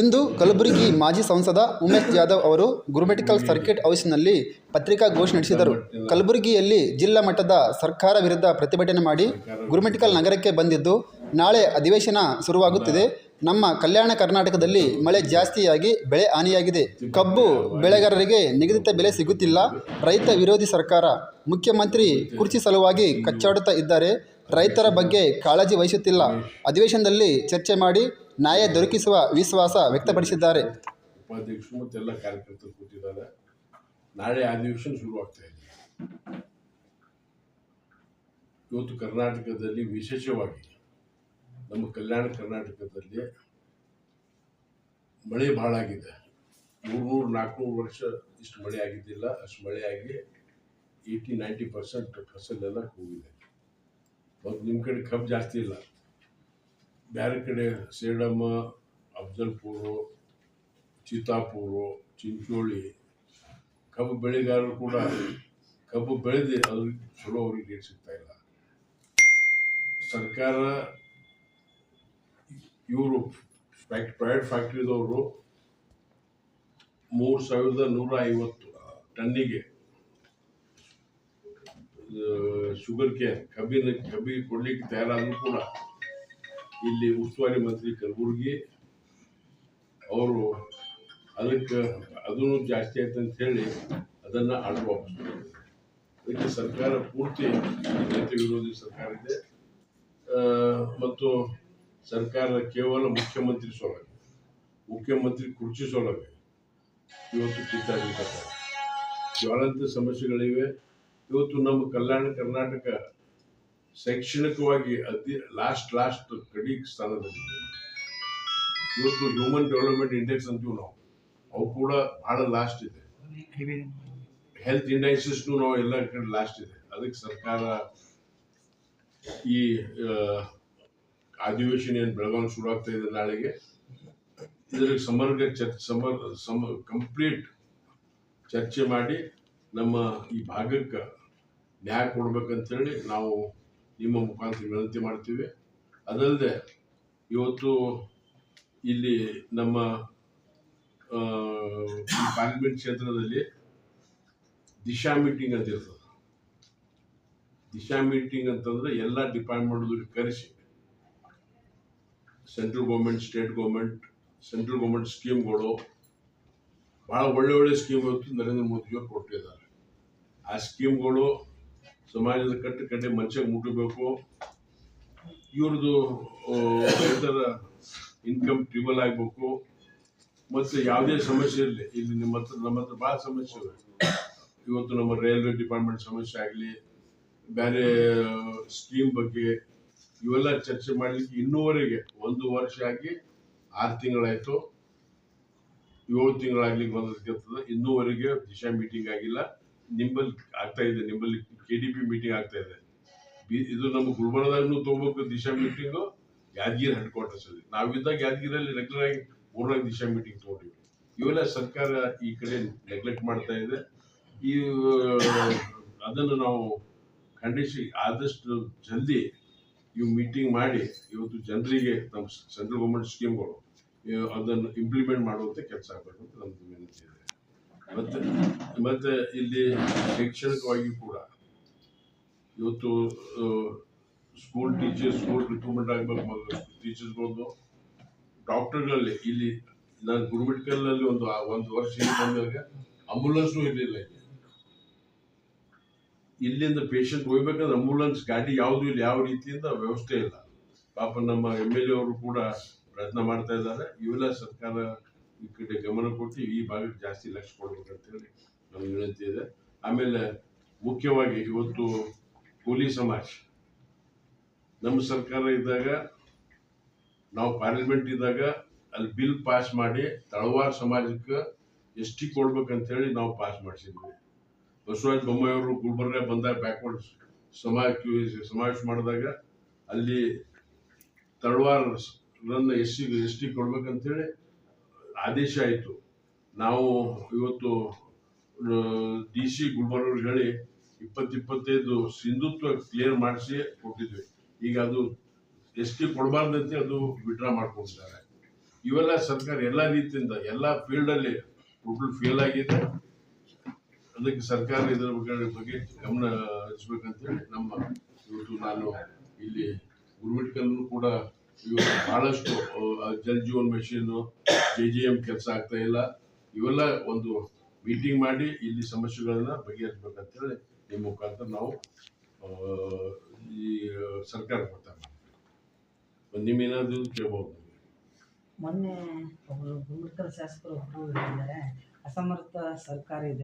ಇಂದು ಕಲಬುರಗಿ ಮಾಜಿ ಸಂಸದ ಉಮೇಶ್ ಜಾಧವ್ ಅವರು ಗುರುಮೆಟಿಕಲ್ ಸರ್ಕಿಟ್ ಹೌಸ್ನಲ್ಲಿ ಪತ್ರಿಕಾಗೋಷ್ಠಿ ನಡೆಸಿದರು. ಕಲಬುರಗಿಯಲ್ಲಿ ಜಿಲ್ಲಾ ಮಟ್ಟದ ಸರ್ಕಾರ ವಿರುದ್ಧ ಪ್ರತಿಭಟನೆ ಮಾಡಿ ಗುರುಮೆಟಿಕಲ್ ನಗರಕ್ಕೆ ಬಂದಿದ್ದು ನಾಳೆ ಅಧಿವೇಶನ ಶುರುವಾಗುತ್ತಿದೆ. ನಮ್ಮ ಕಲ್ಯಾಣ ಕರ್ನಾಟಕದಲ್ಲಿ ಮಳೆ ಜಾಸ್ತಿಯಾಗಿ ಬೆಳೆ ಹಾನಿಯಾಗಿದೆ. ಕಬ್ಬು ಬೆಳೆಗಾರರಿಗೆ ನಿಗದಿತ ಬೆಲೆ ಸಿಗುತ್ತಿಲ್ಲ. ರೈತ ವಿರೋಧಿ ಸರ್ಕಾರ ಮುಖ್ಯಮಂತ್ರಿ ಕುರ್ಚಿ ಸಲುವಾಗಿ ಕಚ್ಚಾಡುತ್ತಾ ಇದ್ದಾರೆ. ರೈತರ ಬಗ್ಗೆ ಕಾಳಜಿ ವಹಿಸುತ್ತಿಲ್ಲ. ಅಧಿವೇಶನದಲ್ಲಿ ಚರ್ಚೆ ಮಾಡಿ ನ್ಯಾಯ ದೊರಕಿಸುವ ವಿಶ್ವಾಸ ವ್ಯಕ್ತಪಡಿಸಿದ್ದಾರೆ. ಉಪಾಧ್ಯಕ್ಷರು ಮತ್ತು ಎಲ್ಲ ಕಾರ್ಯಕರ್ತರು ಕೂತಿದ್ದಾರೆ. ನಾಳೆ ಅಧಿವೇಶನ ಶುರುವಾಗ್ತಾ ಇದೆ. ಇವತ್ತು ಕರ್ನಾಟಕದಲ್ಲಿ ವಿಶೇಷವಾಗಿ ನಮ್ಮ ಕಲ್ಯಾಣ ಕರ್ನಾಟಕದಲ್ಲಿ ಮಳೆ ಭಾಳ ಆಗಿದೆ. ಮೂರ್ನೂರು ನಾಲ್ಕುನೂರು ವರ್ಷ ಇಷ್ಟು ಮಳೆ ಆಗಿದ್ದಿಲ್ಲ. ಅಷ್ಟು ಮಳೆ ಆಗಿ ಏಯ್ಟಿ ನೈಂಟಿ ಪರ್ಸೆಂಟ್ ಫಸಲೆಲ್ಲ ಹೋಗಿದೆ ಮತ್ತು ನಿಮ್ಮ ಕಡೆ ಕಬ್ಬು ಜಾಸ್ತಿ ಇಲ್ಲ. ಬೇರೆ ಕಡೆ ಸೇಡಮ್ಮ, ಅಫ್ಜಲ್ಪುರು, ಚಿತ್ತಾಪೂರು, ಚಿಂಚೋಳಿ ಕಬ್ಬು ಬೆಳೆಗಾರರು ಕೂಡ ಕಬ್ಬು ಬೆಳೆದು ಅದ್ರ ಚಲೋ ಅವ್ರಿಗೆ ರೇಟ್ ಸಿಗ್ತಾ ಇಲ್ಲ. ಸರ್ಕಾರ ಇವರು ಫ್ಯಾಕ್ಟ್ ಪ್ರೈವೇಟ್ ಫ್ಯಾಕ್ಟ್ರಿದವರು ಮೂರು ಸಾವಿರದ ನೂರ ಐವತ್ತು ಟನ್ನಿಗೆ ಶುಗರ್ ಕೇನ್ ಕಬ್ಬಿನ ಕಬ್ಬಿ ಕೊಡ್ಲಿಕ್ಕೆ ತಯಾರಾದರೂ ಕೂಡ ಇಲ್ಲಿ ಉಸ್ತುವಾರಿ ಮಂತ್ರಿ ಕಲಬುರ್ಗಿ ಅವರು ಅದಕ್ಕೆ ಅದನ್ನು ಜಾಸ್ತಿ ಆಯ್ತು ಅಂತ ಹೇಳಿ ಅದನ್ನು ಆರ್ಡರ್ ವಾಪಸ್ ಅದಕ್ಕೆ ಸರ್ಕಾರ ಪೂರ್ತಿ ರೈತ ವಿರೋಧಿ ಸರ್ಕಾರ ಇದೆ. ಮತ್ತು ಸರ್ಕಾರ ಕೇವಲ ಮುಖ್ಯಮಂತ್ರಿ ಸೌಲಭ್ಯ, ಮುಖ್ಯಮಂತ್ರಿ ಕುರ್ಚಿ ಸೌಲಭ್ಯ ಇವತ್ತು ಕಿತ್ತಾಡಿದ್ದಾರೆ ಜ್ವಾಲಂತ ಸಮಸ್ಯೆಗಳಿವೆ. ಇವತ್ತು ನಮ್ಮ ಕಲ್ಯಾಣ ಕರ್ನಾಟಕ ಶೈಕ್ಷಣಿಕವಾಗಿ ಅತಿ ಲಾಸ್ಟ್ ಲಾಸ್ಟ್ ಕಡಿ ಸ್ಥಾನದಲ್ಲಿದೆ ಇವತ್ತು ಹ್ಯೂಮನ್ ಡೆವಲಪ್ಮೆಂಟ್ ಇಂಡೆಕ್ಸ್ ಅಂತೀವಿ ನಾವು. ಅವು ಕೂಡ ಬಹಳ ಲಾಸ್ಟ್ ಇದೆ. ಹೆಲ್ತ್ ಇಂಡೈಸಸ್ನು ನಾವು ಎಲ್ಲ ಕಡೆ ಲಾಸ್ಟ್ ಇದೆ. ಅದಕ್ಕೆ ಸರ್ಕಾರ ಈ ಅಧಿವೇಶನ ಏನು ಬೆಳಗಾವಿ ಶುರು ಆಗ್ತಾ ಇದೆ ನಾಳೆಗೆ. ಇದಕ್ಕೆ ಸಮಗ್ರ ಚರ್ಚೆ ಸಮ ಕಂಪ್ಲೀಟ್ ಚರ್ಚೆ ಮಾಡಿ ನಮ್ಮ ಈ ಭಾಗಕ್ಕೆ ನ್ಯಾಯ ಕೊಡ್ಬೇಕಂತೇಳಿ ನಾವು ನಿಮ್ಮ ಮುಖಾಂತರ ವಿನಂತಿ ಮಾಡ್ತೀವಿ. ಅದಲ್ಲದೆ ಇವತ್ತು ಇಲ್ಲಿ ನಮ್ಮ ಪಾರ್ಲಿಮೆಂಟ್ ಕ್ಷೇತ್ರದಲ್ಲಿ ದಿಶಾ ಮೀಟಿಂಗ್ ಅಂತ ಇರ್ತದೆ. ದಿಶಾ ಮೀಟಿಂಗ್ ಅಂತಂದ್ರೆ ಎಲ್ಲ ಡಿಪಾರ್ಟ್ಮೆಂಟ್ ಕರೆಸಿ, central government, state government, central government ಸ್ಕೀಮ್ಗಳು ಭಾಳ ಒಳ್ಳೆ ಒಳ್ಳೆ ಸ್ಕೀಮ್ ಇವತ್ತು ನರೇಂದ್ರ ಮೋದಿಯವರು ಕೊಟ್ಟಿದ್ದಾರೆ. ಆ ಸ್ಕೀಮ್ಗಳು ಸಮಾಜದ ಕಟ್ಟು ಕಟ್ಟೆ ಮನುಷ್ಯ ಮುಟ್ಟಬೇಕು ಇವ್ರದ್ದು ರೈತರ ಇನ್ಕಮ್ ಟ್ರಿಬಲ್ ಆಗಬೇಕು. ಮತ್ತು ಯಾವುದೇ ಸಮಸ್ಯೆ ಇರಲಿ, ಇಲ್ಲಿ ನಿಮ್ಮ ಹತ್ರ, ನಮ್ಮ ಹತ್ರ ಭಾಳ ಸಮಸ್ಯೆ ಇವೆ. ಇವತ್ತು ನಮ್ಮ ರೈಲ್ವೆ ಡಿಪಾರ್ಟ್ಮೆಂಟ್ ಸಮಸ್ಯೆ ಆಗಲಿ ಬೇರೆ ಸ್ಕೀಮ್ ಬಗ್ಗೆ ಇವೆಲ್ಲ ಚರ್ಚೆ ಮಾಡಲಿಕ್ಕೆ ಇನ್ನೂವರೆಗೆ ಒಂದು ವರ್ಷ ಆಗಿ ಆರು ತಿಂಗಳಾಯಿತು. ಏಳು ತಿಂಗಳಾಗ್ಲಿಕ್ಕೆ ಬಂದಿರ್ತದೆ ಇನ್ನೂವರೆಗೆ ದಿಶಾ ಮೀಟಿಂಗ್ ಆಗಿಲ್ಲ. ನಿಂಬಲ್ಲಿ ಆಗ್ತಾ ಇದೆ, ನಿಂಬಲ್ಲಿ ಕೆ ಡಿ ಪಿ ಮೀಟಿಂಗ್ ಆಗ್ತಾ ಇದೆ. ಇದು ನಮ್ಮ ಗುಲ್ಬರ್ಗದಾಗೂ ತಗೋಬೇಕು Disha meeting Yadgir headquarters ಅಲ್ಲಿ. ನಾವಿದ್ದಾಗ ಯಾದಗಿರಿಯಲ್ಲಿ ರೆಗ್ಯುಲರ್ ಆಗಿ ಮೂರ್ನಾಲ್ಕು ದಿಶಾ ಮೀಟಿಂಗ್ ತಗೊಂಡಿವಿ. ಇವೆಲ್ಲ ಸರ್ಕಾರ ಈ ಕಡೆ ನೆಗ್ಲೆಕ್ಟ್ ಮಾಡ್ತಾ ಇದೆ. ಈ, ಅದನ್ನು ನಾವು ಖಂಡಿಸಿ ಆದಷ್ಟು ಜಲ್ದಿ ಇವು ಮೀಟಿಂಗ್ ಮಾಡಿ, ಇವತ್ತು ಜನರಿಗೆ ನಮ್ಮ ಸೆಂಟ್ರಲ್ ಗೌರ್ಮೆಂಟ್ ಸ್ಕೀಮ್ಗಳು ಅದನ್ನು ಇಂಪ್ಲಿಮೆಂಟ್ ಮಾಡುವಂತೆ ಕೆಲಸ ಆಗಬೇಕು ಅಂತ ನಮ್ಮದು ವಿನಂತಿ ಇದೆ. ಮತ್ತೆ ಮತ್ತೆ ಇಲ್ಲಿ ಶೈಕ್ಷಣಿಕವಾಗಿ ಕೂಡ ಇವತ್ತು ಸ್ಕೂಲ್ ಟೀಚರ್ಸ್ ಸ್ಕೂಲ್ ರಿಕ್ರೂಟ್ಮೆಂಟ್ ಆಗಬೇಕು ಡಾಕ್ಟರ್ ಡಾಕ್ಟರ್ಗಳಲ್ಲಿ ಇಲ್ಲಿ ನಾನು ಗುರುಮಿಟ್ಕಲ್ನಲ್ಲಿ ಒಂದು ಒಂದು ವರ್ಷ ಬಂದಾಗ ಅಂಬುಲೆನ್ಸ್ನೂ ಇರಲಿಲ್ಲ ಇಲ್ಲಿ. ಇಲ್ಲಿಂದ ಪೇಷಂಟ್ ಹೋಗ್ಬೇಕಂದ್ರೆ ಅಂಬುಲೆನ್ಸ್ ಗಾಡಿ ಯಾವುದು ಇಲ್ಲ, ಯಾವ ರೀತಿಯಿಂದ ವ್ಯವಸ್ಥೆ ಇಲ್ಲ. ಪಾಪ ನಮ್ಮ ಎಂ ಎಲ್ ಎ ಅವರು ಕೂಡ ಪ್ರಯತ್ನ ಮಾಡ್ತಾ ಇದ್ದಾರೆ. ಇವೆಲ್ಲ ಸರ್ಕಾರ ಈ ಕಡೆ ಗಮನ ಕೊಟ್ಟು ಈ ಭಾಗಕ್ಕೆ ಜಾಸ್ತಿ ಲಕ್ಷ್ಯ ಕೊಡ್ಬೇಕಂತೇಳಿ ನಮ್ಮ ವಿನಂತಿ ಇದೆ. ಆಮೇಲೆ ಮುಖ್ಯವಾಗಿ ಇವತ್ತು ಕೂಲಿ ಸಮಾಜ. ನಮ್ಮ ಸರ್ಕಾರ ಇದ್ದಾಗ, ನಾವು ಪಾರ್ಲಿಮೆಂಟ್ ಇದ್ದಾಗ ಅಲ್ಲಿ ಬಿಲ್ ಪಾಸ್ ಮಾಡಿ ತಳವಾರ ಸಮಾಜಕ್ಕೆ ಎಷ್ಟಿ ಕೊಡ್ಬೇಕಂತ ಕೊಡ್ಬೇಕಂತೇಳಿ ನಾವು ಪಾಸ್ ಮಾಡಿಸಿದ್ವಿ. ಬಸವರಾಜ ಬೊಮ್ಮಾಯಿ ಅವರು ಗುಲ್ಬರ್ಗ ಬಂದಾಗ ಬ್ಯಾಕ್ವರ್ಡ್ ಸಮಾಜ ಸಮಾವೇಶ ಮಾಡಿದಾಗ ಅಲ್ಲಿ Talawar S C, S T ಆದೇಶ ಆಯಿತು. ನಾವು ಇವತ್ತು ಡಿ ಸಿ ಗುಲ್ಬರ್ಗ ಹೇಳಿ ಇಪ್ಪತ್ತಿಪ್ಪತ್ತೈದು ಸಿಂಧುತ್ವ ಕ್ಲಿಯರ್ ಮಾಡಿಸಿ ಕೊಟ್ಟಿದ್ವಿ. ಈಗ ಅದು ಎಸ್ ಟಿ ಕೊಡಬಾರ್ದಂತೆ ಅದು ವಿಡ್ರಾ ಮಾಡ್ಕೊಂಡಿದ್ದಾರೆ. ಇವೆಲ್ಲ ಸರ್ಕಾರ ಎಲ್ಲ ರೀತಿಯಿಂದ ಎಲ್ಲ ಫೀಲ್ಡಲ್ಲಿ ಟೋಟಲ್ ಫೇಲ್ ಆಗಿದೆ. ಅದಕ್ಕೆ ಸರ್ಕಾರ ಇದರ ಬಗ್ಗೆ ಬಗ್ಗೆ ಗಮನ ಹರಿಸ್ಬೇಕಂತೇಳಿ ನಮ್ಮ ಇವತ್ತು ನಾನು ಇಲ್ಲಿ ಗುರುಮಿಟ್ಕಲ್ಲೂ ಕೂಡ ಇವತ್ತು ಬಹಳಷ್ಟು ಅಹ್, Jal Jeevan mission J G M ಕೆಲಸ ಆಗ್ತಾ ಇಲ್ಲ. ಇವೆಲ್ಲ ಒಂದು ಮೀಟಿಂಗ್ ಮಾಡಿ ಇಲ್ಲಿ ಸಮಸ್ಯೆಗಳನ್ನ ಬಗೆಹರಿಸ್ಬೇಕಂತೇಳಿ ನಿಮ್ಮ ಮುಖಾಂತರ ನಾವು ಈ ಸರ್ಕಾರ ಕೊಡ್ತಾರೆ ನಿಮ್ಮೇನಾದ್ರು ಕೇಳ್ಬೋದು ಮೊನ್ನೆ ಒಬ್ಬರು ಶಾಸಕರು ಅಸಮರ್ಥ ಸರ್ಕಾರ ಇದೆ.